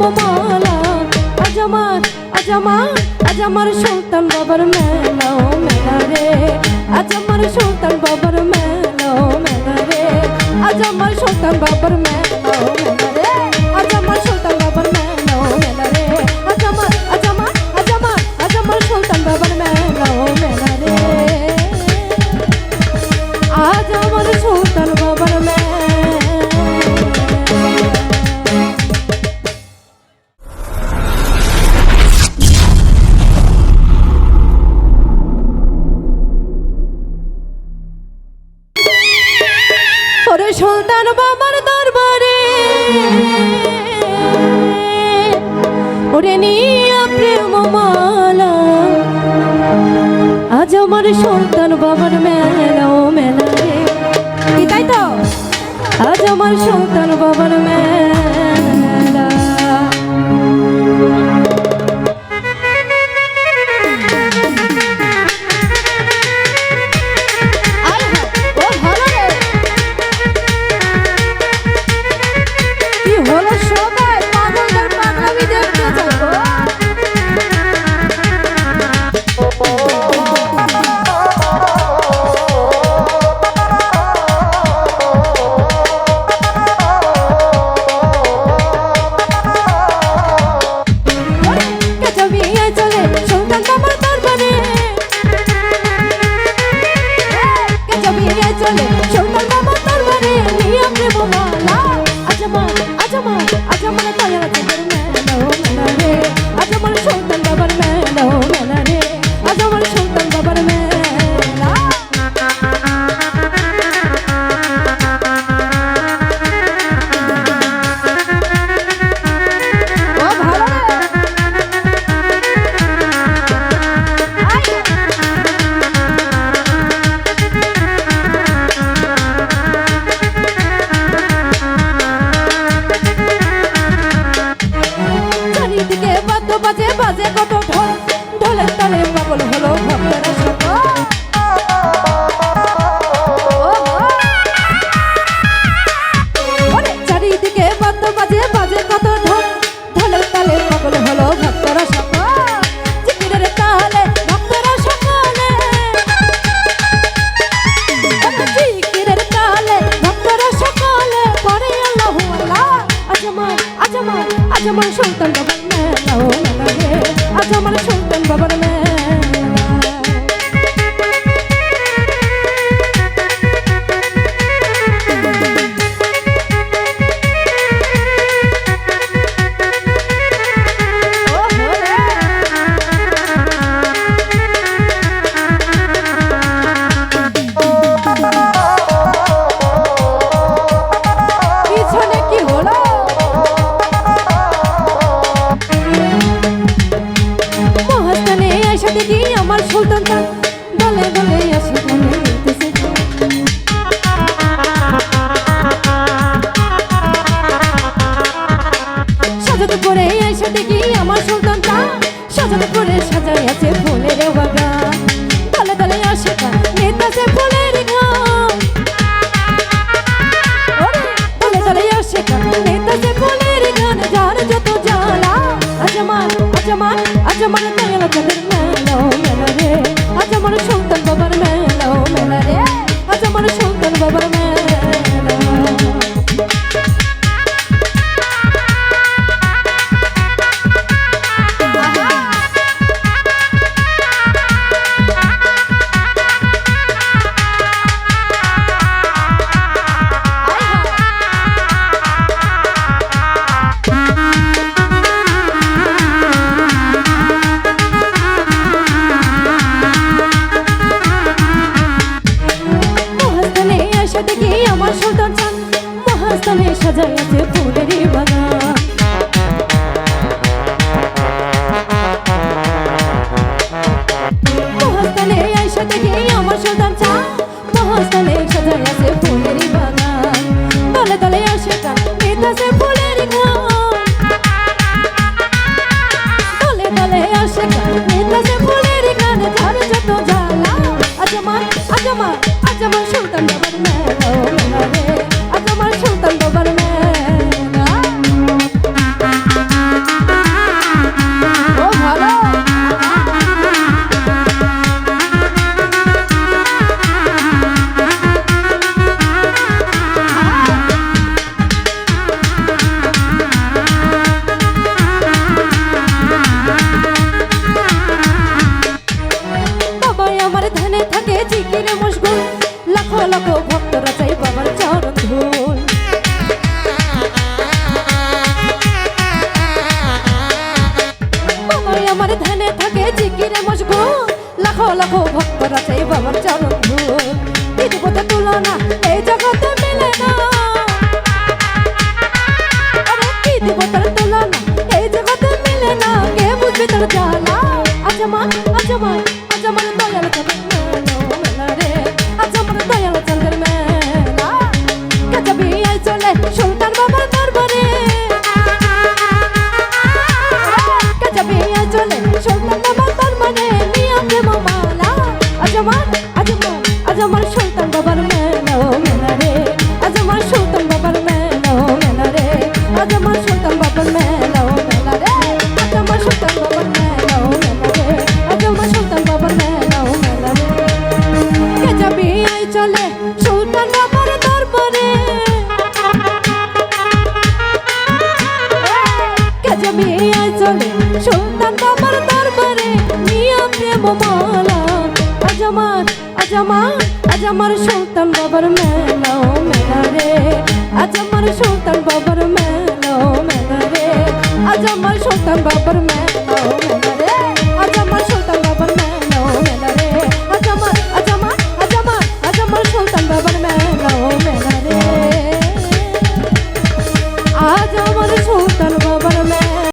মোমালা আজ আমার আজ আমার আজ আমার সুলতান বাবার মেলা মেলা রে। আজ আমার সুলতান বাবার মেলা মেলা রে। আজ আমার বাবার মেলা মেলা ওরে সুলতান বাবার দরবারে। ওরে নিয়া প্রেম মালা। আজ আমার সুলতান বাবার মেলা ও মেলা রে তাই তো? আজ আমার সুলতান বাবার মেলা বাজে বাজে কত দিদি আমার সুলতানটা গলে গলে আসে গলে সাজাতে পরে এসে দেখি আমার সুলতানটা সাজাতে পরে সাজাই আছে সাজাইছে মহাস্থানে ফুলে। লাখো ভক্তরা চাই বাবার চরণ তুলনা এই জগতে মেলে না। চলে, সুলতান আমার দরবারে। কাজে মেয়ে চলে, সুলতান আমার দরবারে। নিয়া প্রেম মালা, আজ আমার আজ আমার আজ আমার সুলতান বাবার মেলা মেলা রে। আজ আমার সুলতান বাবার মেলা মেলা রে। আজ আমার সুলতান বাবার মেলা মেলা